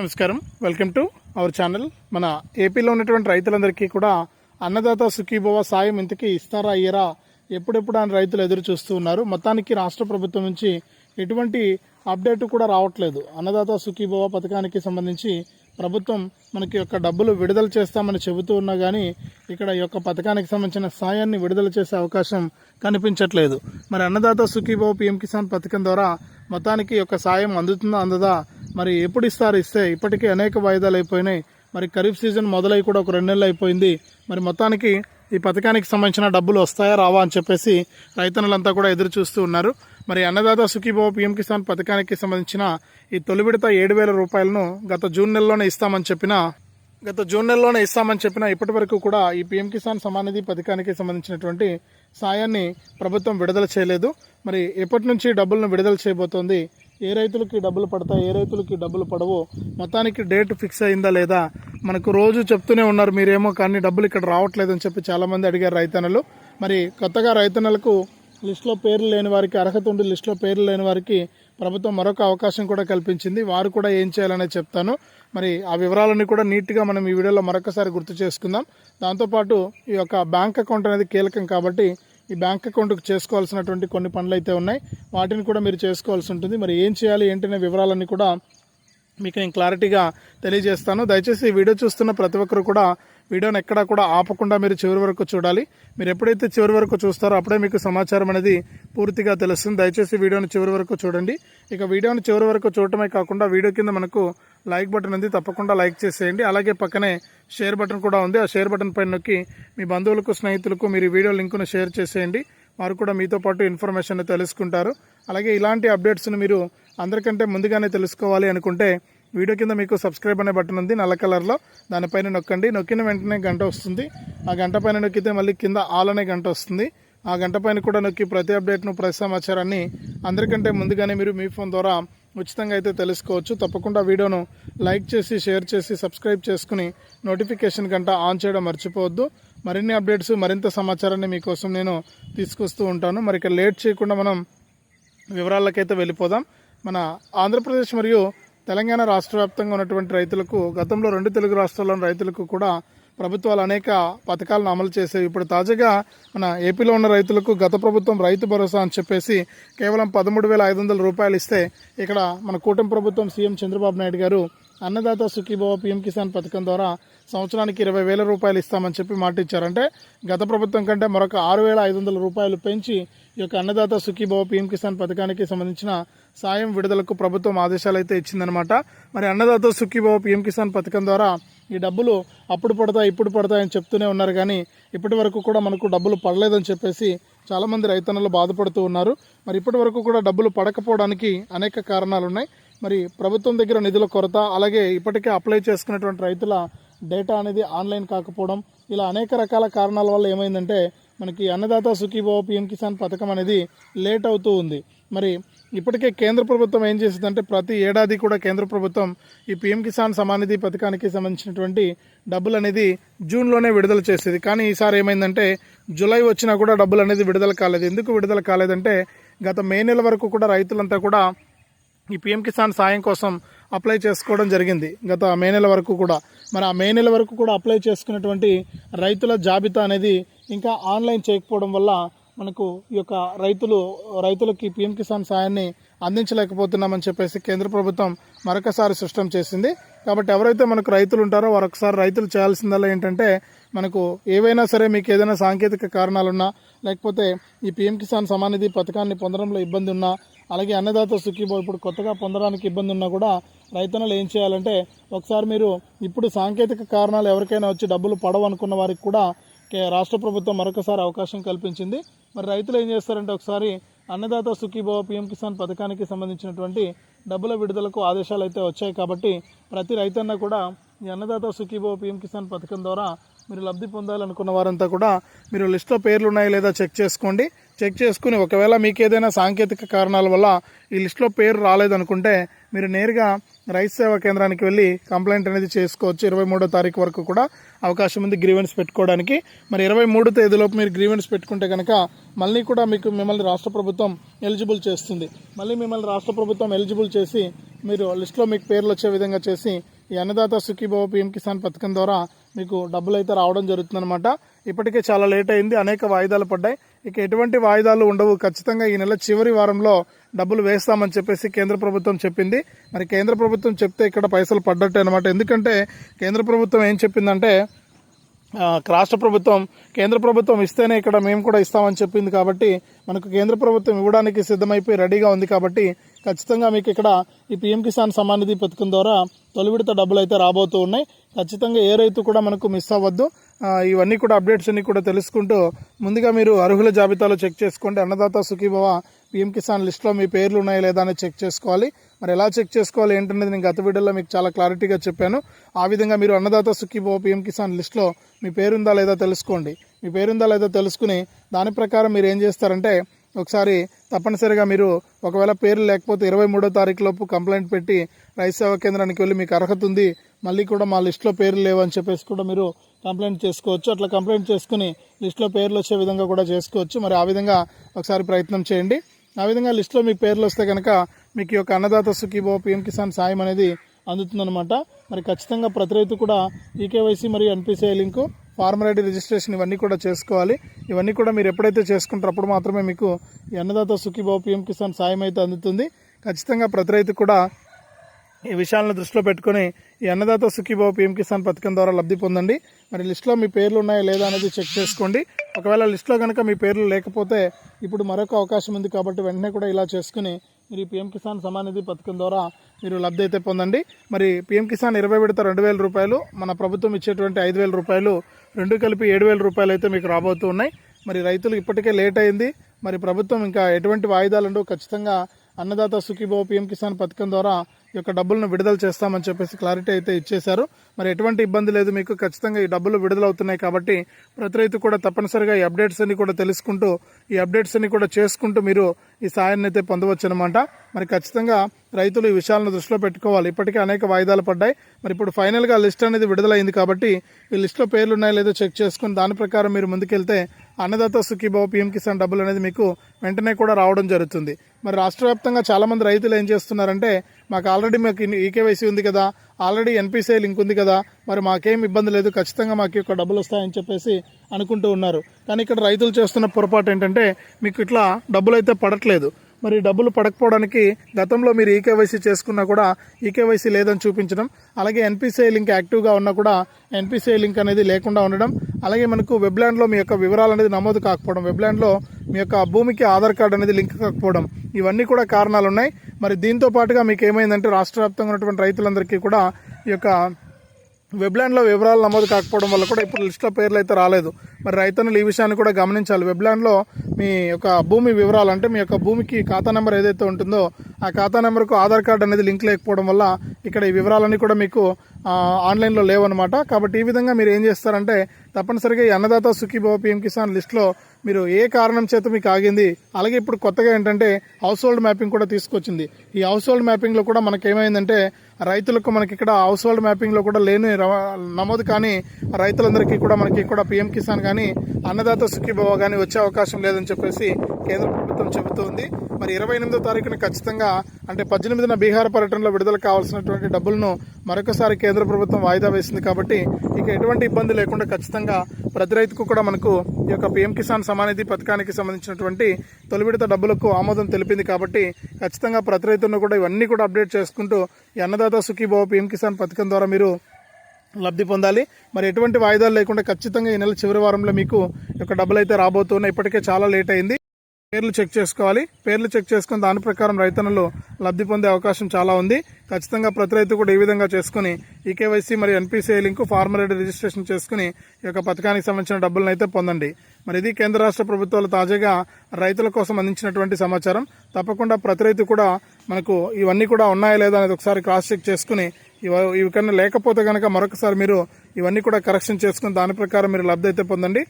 నమస్కారం. Welcome to our channel మన ఏపీలో ఉన్నటువంటి రైతులందరికీ కూడా అన్నదాత సుఖీభవ సాయం ఇంతకీ ఇస్తారా అయ్యరా ఎప్పుడెప్పుడు అని రైతులు ఎదురు చూస్తూ ఉన్నారు. మొత్తానికి రాష్ట్ర ప్రభుత్వం నుంచి ఎటువంటి అప్డేట్ కూడా రావట్లేదు. అన్నదాత సుఖీభవ పథకానికి సంబంధించి ప్రభుత్వం మనకి యొక్క డబ్బులు విడుదల చేస్తామని చెబుతూ ఉన్నా కానీ ఇక్కడ యొక్క పథకానికి సంబంధించిన సాయాన్ని విడుదల చేసే అవకాశం కనిపించట్లేదు. మరి అన్నదాత సుఖీభవ పిఎం కిసాన్ పథకం ద్వారా మొత్తానికి యొక్క సాయం అందుతుందా అందదా? మరి ఎప్పుడు ఇస్తారు? ఇస్తే ఇప్పటికే అనేక వాయిదాలు అయిపోయినాయి. మరి ఖరీఫ్ సీజన్ మొదలై కూడా ఒక రెండు నెలలు అయిపోయింది. మరి మొత్తానికి ఈ పథకానికి సంబంధించిన డబ్బులు వస్తాయా రావా అని చెప్పేసి రైతన్నులంతా కూడా ఎదురు చూస్తూ ఉన్నారు. మరి అన్నదాత సుఖీభావ పీఎం కిసాన్ పథకానికి సంబంధించిన ఈ తొలి విడత ఏడు వేల రూపాయలను గత జూన్ నెలలోనే ఇస్తామని చెప్పిన గత జూన్ నెలలోనే ఇస్తామని చెప్పిన ఇప్పటి వరకు కూడా ఈ పీఎం కిసాన్ సమానిధి పథకానికి సంబంధించినటువంటి సాయాన్ని ప్రభుత్వం విడుదల చేయలేదు. మరి ఎప్పటి నుంచి డబ్బులను విడుదల చేయబోతోంది? ఏ రైతులకి డబ్బులు పడతాయి ఏ రైతులకి డబ్బులు పడవో మొత్తానికి డేట్ ఫిక్స్ అయిందా లేదా? మనకు రోజు చెప్తూనే ఉన్నారు మీరేమో కానీ డబ్బులు ఇక్కడ రావట్లేదని చెప్పి చాలామంది అడిగారు రైతన్నలు. మరి కొత్తగా రైతన్నలకు లిస్టులో పేర్లు లేని వారికి అర్హత ఉండి లిస్టులో పేర్లు లేని వారికి ప్రభుత్వం మరొక అవకాశం కూడా కల్పించింది. వారు కూడా ఏం చేయాలనేది చెప్తాను. మరి ఆ వివరాలన్నీ కూడా నీట్గా మనం ఈ వీడియోలో మరొకసారి గుర్తు చేసుకుందాం. దాంతోపాటు ఈ యొక్క బ్యాంక్ అకౌంట్ అనేది కీలకం కాబట్టి ఈ బ్యాంక్ అకౌంట్కి చేసుకోవాల్సినటువంటి కొన్ని పనులు అయితే ఉన్నాయి. వాటిని కూడా మీరు చేసుకోవాల్సి ఉంటుంది. మరి ఏం చేయాలి ఏంటనే వివరాలన్నీ కూడా మీకు నేను క్లారిటీగా తెలియజేస్తాను. దయచేసి ఈ వీడియో చూస్తున్న ప్రతి ఒక్కరు కూడా వీడియోని ఎక్కడా కూడా ఆపకుండా మీరు చివరి వరకు చూడాలి. మీరు ఎప్పుడైతే చివరి వరకు చూస్తారో అప్పుడే మీకు సమాచారం అనేది పూర్తిగా తెలుస్తుంది. దయచేసి వీడియోని చివరి వరకు చూడండి. ఇక వీడియోని చివరి వరకు చూడటమే కాకుండా వీడియో కింద మనకు లైక్ బటన్ ఉంది తప్పకుండా లైక్ చేసేయండి. అలాగే పక్కనే షేర్ బటన్ కూడా ఉంది. ఆ షేర్ బటన్ పైన నొక్కి మీ బంధువులకు స్నేహితులకు మీరు వీడియో లింకును షేర్ చేసేయండి. వారు కూడా మీతో పాటు ఇన్ఫర్మేషన్ తెలుసుకుంటారు. అలాగే ఇలాంటి అప్డేట్స్ను మీరు అందరికంటే ముందుగానే తెలుసుకోవాలి అనుకుంటే వీడియో కింద మీకు సబ్స్క్రైబ్ అనే బటన్ ఉంది నల్ల కలర్లో దానిపైన నొక్కండి. నొక్కిన వెంటనే గంట వస్తుంది. ఆ గంట పైన నొక్కితే మళ్ళీ కింద ఆల్ అనే గంట వస్తుంది. ఆ గంట పైన కూడా నొక్కి ప్రతి అప్డేట్ను ప్రతి సమాచారాన్ని అందరికంటే ముందుగానే మీరు మీ ఫోన్ ద్వారా ఉచితంగా అయితే తెలుసుకోవచ్చు. తప్పకుండా వీడియోను లైక్ చేసి షేర్ చేసి సబ్స్క్రైబ్ చేసుకుని నోటిఫికేషన్ గంట ఆన్ చేయడం మర్చిపోవద్దు. మరిన్ని అప్డేట్స్ మరింత సమాచారాన్ని మీకోసం నేను తీసుకొస్తూ ఉంటాను. మరి ఇక లేట్ చేయకుండా మనం వివరాలకైతే వెళ్ళిపోదాం. మన ఆంధ్రప్రదేశ్ మరియు తెలంగాణ రాష్ట్ర వ్యాప్తంగా ఉన్నటువంటి రైతులకు గతంలో రెండు తెలుగు రాష్ట్రాల్లోని రైతులకు కూడా ప్రభుత్వాలు అనేక పథకాలను అమలు చేసేవి. ఇప్పుడు తాజాగా మన ఏపీలో ఉన్న రైతులకు గత ప్రభుత్వం రైతు భరోసా అని చెప్పేసి కేవలం పదమూడు వేల ఐదు వందల రూపాయలు ఇస్తే ఇక్కడ మన కూటమి ప్రభుత్వం సీఎం చంద్రబాబు నాయుడు గారు అన్నదాత సుఖీభవ పీఎం కిసాన్ పథకం ద్వారా సంవత్సరానికి ఇరవై వేల రూపాయలు ఇస్తామని చెప్పి మాట ఇచ్చారంటే గత ప్రభుత్వం కంటే మరొక ఆరు వేల ఐదు వందల రూపాయలు పెంచి ఈ యొక్క అన్నదాత సుఖీభవ పీఎం కిసాన్ పథకానికి సంబంధించిన సాయం విడుదలకు ప్రభుత్వం ఆదేశాలు అయితే ఇచ్చిందనమాట మరి అన్నదాత సుఖీభవ పీఎం కిసాన్ పథకం ద్వారా ఈ డబ్బులు అప్పుడు పడతాయి ఇప్పుడు పడతాయని చెప్తూనే ఉన్నారు. కానీ ఇప్పటి వరకు కూడా మనకు డబ్బులు పడలేదని చెప్పేసి చాలామంది రైతన్నలు బాధపడుతూ ఉన్నారు. మరి ఇప్పటి వరకు కూడా డబ్బులు పడకపోవడానికి అనేక కారణాలు ఉన్నాయి. మరి ప్రభుత్వం దగ్గర నిధుల కొరత అలాగే ఇప్పటికే అప్లై చేసుకున్నటువంటి రైతుల డేటా అనేది ఆన్లైన్ కాకపోవడం ఇలా అనేక రకాల కారణాల వల్ల ఏమైందంటే మనకి అన్నదాత సుఖీభావ పిఎం కిసాన్ పథకం అనేది లేట్ అవుతూ ఉంది. మరి ఇప్పటికే కేంద్ర ప్రభుత్వం ఏం చేసిందంటే ప్రతి ఏడాది కూడా కేంద్ర ప్రభుత్వం ఈ పిఎం కిసాన్ సమానిధి పథకానికి సంబంధించినటువంటి డబ్బులు అనేది జూన్లోనే విడుదల చేసేది. కానీ ఈసారి ఏమైందంటే జూలై వచ్చినా కూడా డబ్బులు అనేది విడుదల కాలేదు. ఎందుకు విడుదల కాలేదంటే గత మే నెల వరకు కూడా రైతులంతా కూడా ఈ పిఎం కిసాన్ సాయం కోసం అప్లై చేసుకోవడం జరిగింది. గత మే నెల వరకు కూడా. మరి ఆ మే నెల వరకు కూడా అప్లై చేసుకున్నటువంటి రైతుల జాబితా అనేది ఇంకా ఆన్లైన్ చేయకపోవడం వల్ల మనకు ఈ యొక్క రైతులు రైతులకి పిఎం కిసాన్ సాయాన్ని అందించలేకపోతున్నామని చెప్పేసి కేంద్ర ప్రభుత్వం మరొకసారి స్పష్టం చేసింది. కాబట్టి ఎవరైతే మనకు రైతులు ఉంటారో వారు ఒకసారి రైతులు చేయాల్సిందల్లా ఏంటంటే మనకు ఏవైనా సరే మీకు ఏదైనా సాంకేతిక కారణాలున్నా లేకపోతే ఈ పిఎం కిసాన్ సమానిధి పథకాన్ని పొందడంలో ఇబ్బంది ఉన్నా అలాగే అన్నదాత సుఖీబో ఇప్పుడు కొత్తగా పొందడానికి ఇబ్బంది ఉన్నా కూడా రైతన్నలు ఏం చేయాలంటే ఒకసారి మీరు ఇప్పుడు సాంకేతిక కారణాలు ఎవరికైనా వచ్చి డబ్బులు పడవనుకున్న వారికి కూడా కే- రాష్ట్ర ప్రభుత్వం మరొకసారి అవకాశం కల్పించింది. మరి రైతులు ఏం చేస్తారంటే ఒకసారి అన్నదాత సుఖీభవ పిఎం కిసాన్ పథకానికి సంబంధించినటువంటి డబ్బుల విడుదలకు ఆదేశాలు అయితే వచ్చాయి కాబట్టి ప్రతి రైతన్న కూడా ఈ అన్నదాత సుఖీభవ పిఎం కిసాన్ పథకం ద్వారా మీరు లబ్ధి పొందాలనుకున్న వారంతా కూడా మీరు లిస్ట్లో పేర్లు ఉన్నాయి లేదా చెక్ చేసుకోండి. చెక్ చేసుకుని ఒకవేళ మీకు ఏదైనా సాంకేతిక కారణాల వల్ల ఈ లిస్టులో పేరు రాలేదనుకుంటే మీరు నేరుగా రైతు సేవా కేంద్రానికి వెళ్ళి కంప్లైంట్ అనేది చేసుకోవచ్చు. ఇరవై మూడో తారీఖు వరకు కూడా అవకాశం ఉంది గ్రీవెన్స్ పెట్టుకోవడానికి. మరి ఇరవై మూడు తేదీలోపు మీరు గ్రీవెన్స్ పెట్టుకుంటే కనుక మళ్ళీ కూడా మీకు మిమ్మల్ని రాష్ట్ర ప్రభుత్వం ఎలిజిబుల్ చేస్తుంది. మళ్ళీ మిమ్మల్ని రాష్ట్ర ప్రభుత్వం ఎలిజిబుల్ చేసి మీరు లిస్టులో మీకు పేర్లు వచ్చే విధంగా చేసి ఈ అన్నదాత సుఖీభావ పిఎం కిసాన్ పథకం ద్వారా మీకు డబ్బులు అయితే రావడం జరుగుతుందన్నమాట. ఇప్పటికే చాలా లేట్ అయింది అనేక వాయిదాలు పడ్డాయి. ఇక ఎటువంటి వాయిదాలు ఉండవు. ఖచ్చితంగా ఈ నెల చివరి వారంలో డబ్బులు వేస్తామని చెప్పేసి కేంద్ర ప్రభుత్వం చెప్పింది. మరి కేంద్ర ప్రభుత్వం చెప్తే ఇక్కడ పైసలు పడ్డట్టే అనమాట ఎందుకంటే కేంద్ర ప్రభుత్వం ఏం చెప్పిందంటే రాష్ట్ర ప్రభుత్వం కేంద్ర ప్రభుత్వం ఇస్తేనే ఇక్కడ మేము కూడా ఇస్తామని చెప్పింది కాబట్టి మనకు కేంద్ర ప్రభుత్వం ఇవ్వడానికి సిద్ధమైపోయి రెడీగా ఉంది కాబట్టి ఖచ్చితంగా మీకు ఇక్కడ ఈ పిఎం కిసాన్ సమ్మాన్ నిధి పథకం ద్వారా తొలి విడత డబ్బులు అయితే రాబోతూ ఉన్నాయి. ఖచ్చితంగా ఏ రైతు కూడా మనకు మిస్ అవ్వద్దు. ఇవన్నీ కూడా అప్డేట్స్ అన్ని కూడా తెలుసుకుంటూ ముందుగా మీరు అర్హుల జాబితాలో చెక్ చేసుకోండి. అన్నదాత సుఖీభవ పిఎం కిసాన్ లిస్ట్లో మీ పేర్లు ఉన్నాయా లేదా అని చెక్ చేసుకోవాలి. మరి ఎలా చెక్ చేసుకోవాలి ఏంటనేది నేను గత వీడియోలో మీకు చాలా క్లారిటీగా చెప్పాను. ఆ విధంగా మీరు అన్నదాత సుఖీభవ పిఎం కిసాన్ లిస్ట్లో మీ పేరుందా లేదా తెలుసుకోండి. మీ పేరుందా లేదా తెలుసుకుని దాని ప్రకారం మీరు ఏం చేస్తారంటే ఒకసారి తప్పనిసరిగా మీరు ఒకవేళ పేరు లేకపోతే ఇరవై మూడో తారీఖు లోపు కంప్లైంట్ పెట్టి రైతు సేవా కేంద్రానికి వెళ్ళి మీకు అర్హత ఉంది మళ్ళీ కూడా మా లిస్ట్లో పేర్లు లేవు అని చెప్పేసి కూడా మీరు కంప్లైంట్ చేసుకోవచ్చు. అట్లా కంప్లైంట్ చేసుకుని లిస్ట్లో పేర్లు వచ్చే విధంగా కూడా చేసుకోవచ్చు. మరి ఆ విధంగా ఒకసారి ప్రయత్నం చేయండి. ఆ విధంగా లిస్ట్లో మీ పేర్లు వస్తే కనుక మీకు యొక్క అన్నదాత సుఖీభో పిఎం కిసాన్ సాయం అనేది అందుతుందన్నమాట. మరి ఖచ్చితంగా ప్రతి రైతు కూడా ఈకేవైసీ మరియు NPCI link farmer ID registration ఇవన్నీ కూడా చేసుకోవాలి. ఇవన్నీ కూడా మీరు ఎప్పుడైతే చేసుకుంటారో అప్పుడు మాత్రమే మీకు అన్నదాత సుఖీబాబు పిఎం కిసాన్ సాయం అయితే అందుతుంది. ఖచ్చితంగా ప్రతి రైతు కూడా ఈ విషయాలను దృష్టిలో పెట్టుకొని ఈ అన్నదాత సుఖీబాబు పిఎం కిసాన్ పథకం ద్వారా లబ్ధి పొందండి. మరి లిస్టులో మీ పేర్లు ఉన్నాయా లేదా అనేది చెక్ చేసుకోండి. ఒకవేళ లిస్టులో కనుక మీ పేర్లు లేకపోతే ఇప్పుడు మరొక అవకాశం ఉంది కాబట్టి వెంటనే కూడా ఇలా చేసుకుని మీరు ఈ పిఎం కిసాన్ సమానిధి పథకం ద్వారా మీరు లబ్ధి అయితే పొందండి. మరి పిఎం కిసాన్ ఇరవై విడత రెండు వేల రూపాయలు మన ప్రభుత్వం ఇచ్చేటువంటి ఐదు వేల రూపాయలు రెండు కలిపి ఏడు వేల రూపాయలు అయితే మీకు రాబోతూ ఉన్నాయి. మరి రైతులు ఇప్పటికే లేట్ అయింది. మరి ప్రభుత్వం ఇంకా ఎటువంటి వాయిదాలు ఉండవు. ఖచ్చితంగా అన్నదాత సుఖీభో పిఎం కిసాన్ పథకం ద్వారా ఈ యొక్క డబ్బులను విడుదల చేస్తామని చెప్పేసి క్లారిటీ అయితే ఇచ్చేశారు. మరి ఎటువంటి ఇబ్బంది లేదు మీకు. ఖచ్చితంగా ఈ డబ్బులు విడుదలవుతున్నాయి కాబట్టి ప్రతి రైతు కూడా తప్పనిసరిగా ఈ అప్డేట్స్ అన్ని కూడా తెలుసుకుంటూ ఈ అప్డేట్స్ అన్ని కూడా చేసుకుంటూ మీరు ఈ సాయాన్ని అయితే పొందవచ్చు అనమాట మరి ఖచ్చితంగా రైతులు ఈ విషయాలను దృష్టిలో పెట్టుకోవాలి. ఇప్పటికే అనేక వాయిదాలు పడ్డాయి. మరి ఇప్పుడు ఫైనల్గా లిస్ట్ అనేది విడుదలైంది కాబట్టి ఈ లిస్ట్లో పేర్లు ఉన్నాయో లేదో చెక్ చేసుకుని దాని ప్రకారం మీరు ముందుకెళ్తే అన్నదాత సుఖీభావ పిఎం కిసాన్ డబ్బులు అనేది మీకు వెంటనే కూడా రావడం జరుగుతుంది. మరి రాష్ట్ర వ్యాప్తంగా చాలామంది రైతులు ఏం చేస్తున్నారంటే మాకు ఆల్రెడీ మాకు ఈకేవైసీ ఉంది కదా ఆల్రెడీ ఎన్పిసిఐ లింక్ ఉంది కదా మరి మాకేం ఇబ్బంది లేదు ఖచ్చితంగా మాకు యొక్క డబ్బులు వస్తాయని చెప్పేసి అనుకుంటూ ఉన్నారు. కానీ ఇక్కడ రైతులు చేస్తున్న పొరపాటు ఏంటంటే మీకు ఇట్లా డబ్బులు అయితే పడట్లేదు. మరి డబ్బులు పడకపోవడానికి గతంలో మీరు ఈకేవైసీ చేసుకున్నా కూడా ఈకేవైసీ లేదని చూపించడం అలాగే ఎన్పిసిఐ లింక్ యాక్టివ్గా ఉన్నా కూడా ఎన్పిసిఐ లింక్ అనేది లేకుండా ఉండడం అలాగే మనకు వెబ్లాండ్లో మీ యొక్క వివరాలు అనేది నమోదు కాకపోవడం వెబ్లాండ్లో మీ యొక్క భూమికి ఆధార్ కార్డు అనేది లింక్ కాకపోవడం ఇవన్నీ కూడా కారణాలు ఉన్నాయి మరి దీంతో పాటుగా మీకు ఏమైందంటే రాష్ట్ర వ్యాప్తంగా ఉన్నటువంటి రైతులందరికీ కూడా ఈ యొక్క వెబ్లాండ్లో వివరాలు నమోదు కాకపోవడం వల్ల కూడా ఇప్పుడు లిస్ట్లో పేర్లు అయితే రాలేదు. మరి రైతన్నులు ఈ విషయాన్ని కూడా గమనించాలి. వెబ్లాండ్లో మీ యొక్క భూమి వివరాలు అంటే మీ యొక్క భూమికి ఖాతా నెంబర్ ఏదైతే ఉంటుందో ఆ ఖాతా నెంబర్కు ఆధార్ కార్డు అనేది లింక్ లేకపోవడం వల్ల ఇక్కడ ఈ వివరాలన్నీ కూడా మీకు ఆన్లైన్లో లేవన్నమాట. కాబట్టి ఈ విధంగా మీరు ఏం చేస్తారంటే తప్పనిసరిగా ఈ అన్నదాత సుఖీభావ పిఎం కిసాన్ లిస్ట్లో మీరు ఏ కారణం చేత మీకు ఆగింది? అలాగే ఇప్పుడు కొత్తగా ఏంటంటే హౌస్ హోల్డ్ మ్యాపింగ్ కూడా తీసుకొచ్చింది. ఈ హౌస్ హోల్డ్ మ్యాపింగ్లో కూడా మనకి ఏమైందంటే రైతులకు మనకి ఇక్కడ హౌస్ హోల్డ్ మ్యాపింగ్లో కూడా లేని నమోదు కానీ రైతులందరికీ కూడా మనకి కూడా పిఎం కిసాన్ కానీ అన్నదాత సుఖీభవ కానీ వచ్చే అవకాశం లేదని చెప్పేసి కేంద్ర ప్రభుత్వం చెబుతోంది మరి ఇరవై ఎనిమిదో తారీఖున ఖచ్చితంగా అంటే పద్దెనిమిదిన బీహార్ పర్యటనలో విడుదల కావాల్సినటువంటి డబ్బులను మరొకసారి కేంద్ర ప్రభుత్వం వాయిదా వేసింది కాబట్టి ఇక ఎటువంటి ఇబ్బంది లేకుండా ఖచ్చితంగా ప్రతి రైతుకు కూడా మనకు ఈ యొక్క పిఎం కిసాన్ సమానిధి పథకానికి సంబంధించినటువంటి తొలి విడత డబ్బులకు ఆమోదం తెలిపింది కాబట్టి ఖచ్చితంగా ప్రతి రైతును కూడా ఇవన్నీ కూడా అప్డేట్ చేసుకుంటూ ఈ అన్నదాత సుఖీభావ పిఎం కిసాన్ పథకం ద్వారా మీరు లబ్ధి పొందాలి. మరి ఎటువంటి వాయిదాలు లేకుండా ఖచ్చితంగా ఈ నెల చివరి వారంలో మీకు యొక్క డబ్బులు అయితే రాబోతున్నాయి. ఇప్పటికే చాలా లేట్ అయింది. పేర్లు చెక్ చేసుకోవాలి. పేర్లు చెక్ చేసుకుని దాని ప్రకారం రైతన్నలు లబ్ధి పొందే అవకాశం చాలా ఉంది. ఖచ్చితంగా ప్రతి రైతు కూడా ఈ విధంగా చేసుకుని ఈకేవైసీ మరియు NPCI link farmer ID registration చేసుకుని ఈ యొక్క పథకానికి సంబంధించిన డబ్బులను అయితే పొందండి. మరి ఇది కేంద్ర రాష్ట్ర ప్రభుత్వాలు తాజాగా రైతుల కోసం అందించినటువంటి సమాచారం. తప్పకుండా ప్రతి రైతు కూడా మనకు ఇవన్నీ కూడా ఉన్నాయా లేదా అనేది ఒకసారి క్రాస్ చెక్ చేసుకుని ఇవి కన్నా లేకపోతే కనుక మరొకసారి మీరు ఇవన్నీ కూడా కరెక్షన్ చేసుకుని దాని ప్రకారం మీరు లబ్ధి అయితే పొందండి.